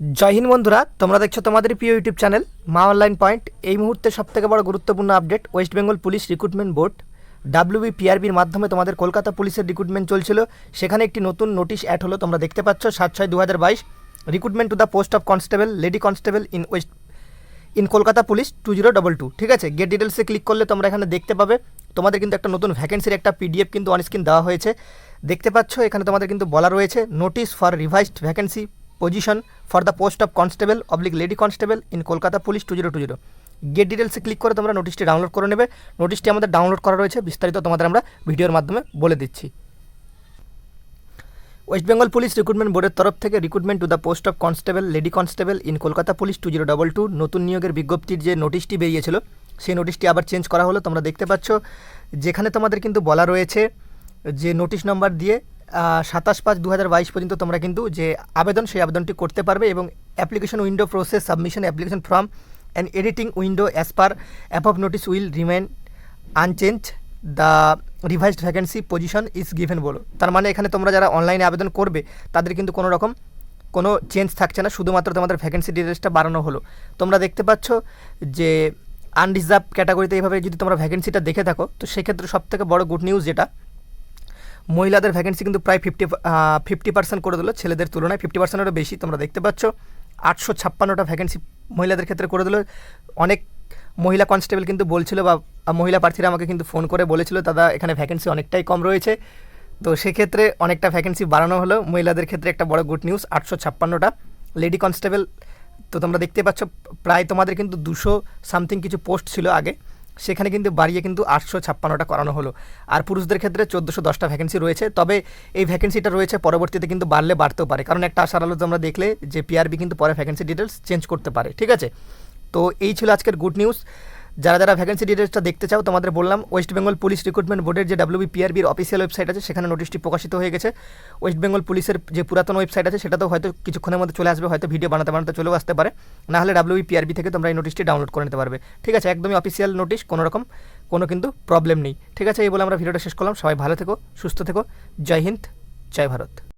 জয় হিন্দ বন্ধুরা, তোমরা দেখছ তোমাদের প্রিয় YouTube channel Maa online point. এই মুহূর্তে সবথেকে বড় গুরুত্বপূর্ণ update west Bengal police recruitment board, WB পিআরবির মাধ্যমে তোমাদের কলকাতা পুলিশের রিক্রুটমেন্ট চলছিল। সেখানে একটি নতুন নোটিশ অ্যাড হলো, তোমরা দেখতে পাচ্ছ, সাত ছয় দু হাজার বাইশ। Recruitment to the post of constable, lady constable in west, in Kolkata police two zero double two. ঠিক আছে, গেট ডিটেলসে ক্লিক করলে তোমরা এখানে দেখতে পাবে। তোমাদের কিন্তু একটা নতুন ভ্যাকেন্সির একটা পিডিএফ কিন্তু অনস্ক্রিন দেওয়া হয়েছে। দেখতে পাচ্ছ, এখানে তোমাদের কিন্তু বলা রয়েছে, notice for revised vacancy. Position for the post of constable oblique lady constable in Kolkata police two zero two zero get ডিটেলসে ক্লিক করে তোমরা নোটিশটি ডাউনলোড করে নেবে। নোটিশটি আমাদের ডাউনলোড করা রয়েছে, বিস্তারিত তোমাদের আমরা ভিডিওর মাধ্যমে বলে দিচ্ছি। ওয়েস্ট বেঙ্গল পুলিশ রিক্রুটমেন্ট বোর্ডের তরফ থেকে recruitment to the post of constable lady constable in Kolkata police two zero double two নতুন নিয়োগের বিজ্ঞপ্তির যে নোটিশটি বেরিয়েছিল, সেই নোটিশটি আবার চেঞ্জ করা হলো। তোমরা দেখতে পাচ্ছ, যেখানে তোমাদের কিন্তু বলা রয়েছে যে নোটিশ নম্বর দিয়ে সাতাশ পাঁচ দু পর্যন্ত তোমরা কিন্তু যে আবেদন, সেই আবেদনটি করতে পারবে এবং application window process submission application form and editing window as per above notice will remain unchange the revised vacancy position is given বলো। তার মানে এখানে তোমরা যারা অনলাইনে আবেদন করবে, তাদের কিন্তু কোনো রকম কোনো চেঞ্জ থাকছে না, শুধুমাত্র তোমাদের ভ্যাকেন্সি ডিটেলসটা বাড়ানো হলো। তোমরা দেখতে পাচ্ছ যে আনরিজার্ভ ক্যাটাগরিতে এইভাবে যদি তোমরা ভ্যাকেন্সিটা দেখে থাকো, তো সেক্ষেত্রে সবথেকে বড় গুড নিউজ যেটা মহিলাদের ভ্যাকেন্সি কিন্তু প্রায় ফিফটি ফিফটি পার্সেন্ট করে দিল। ছেলেদের তুলনায় ফিফটি পার্সেন্টেরও বেশি, তোমরা দেখতে পাচ্ছ। আটশো ছাপ্পান্নটা ভ্যাকেন্সি মহিলাদের ক্ষেত্রে করে দিল। অনেক মহিলা কনস্টেবল কিন্তু বলছিল বা মহিলা প্রার্থীরা আমাকে কিন্তু ফোন করে বলেছিল, দাদা, এখানে ভ্যাকেন্সি অনেকটাই কম রয়েছে। তো সেক্ষেত্রে অনেকটা ভ্যাকেন্সি বাড়ানো হলো। মহিলাদের ক্ষেত্রে একটা বড় গুড নিউজ আটশো ছাপ্পান্নটা লেডি কনস্টেবল তো তোমরা দেখতে পাচ্ছ, প্রায় তোমাদের কিন্তু দুশো সামথিং কিছু পোস্ট ছিল আগে। সেখানে কিন্তু বাড়িয়ে কিন্তু আটশো ছাপ্পান্নটা করানো হলো। আর পুরুষদের ক্ষেত্রে চোদ্দোশো দশটা ভ্যাকেন্সি রয়েছে। তবে এই ভ্যাকেন্সিটা রয়েছে, পরবর্তীতে কিন্তু বাড়লে বাড়তেও পারে। কারণ একটা আশার আলো আমরা দেখলে যে পিআরবি কিন্তু পরে ভ্যাকেন্সি ডিটেলস চেঞ্জ করতে পারে। ঠিক আছে? তো এই ছিল আজকের গুড নিউজ যারা যারা ভ্যাকেন্সি ডিটেলসটা দেখতে চাও, তোমাদের বললাম ওয়েস্ট বেঙ্গল পুলিশ রিক্রুটমেন্ট বোর্ডের যে ডাব্লিউবি পিআরবির অফিসিয়াল ওয়েবসাইট আছে, সেখানে নোটিশটি প্রকাশিত হয়ে গেছে। ওয়েস্ট বেঙ্গল পুলিশের যে পুরাতন ওয়েবসাইট আছে, সেটাতেও হয়তো কিছুক্ষণের মধ্যে চলে আসবে, হয়তো ভিডিও বানাতে বানাতে চলেও আসতে পারে। না হলে ডাব্লিউবি পিআরবি থেকে তোমরা এই নোটিশটি ডাউনলোড করে নিতে পারবে। ঠিক আছে, একদমই অফিসিয়াল নোটিশ কোনো রকম, কোনো কিন্তু প্রবলেম নেই। ঠিক আছে, এই বলে আমরা ভিডিওটা শেষ করলাম। সবাই ভালো থেকো, সুস্থ থেকো। জয় হিন্দ, জয় ভারত।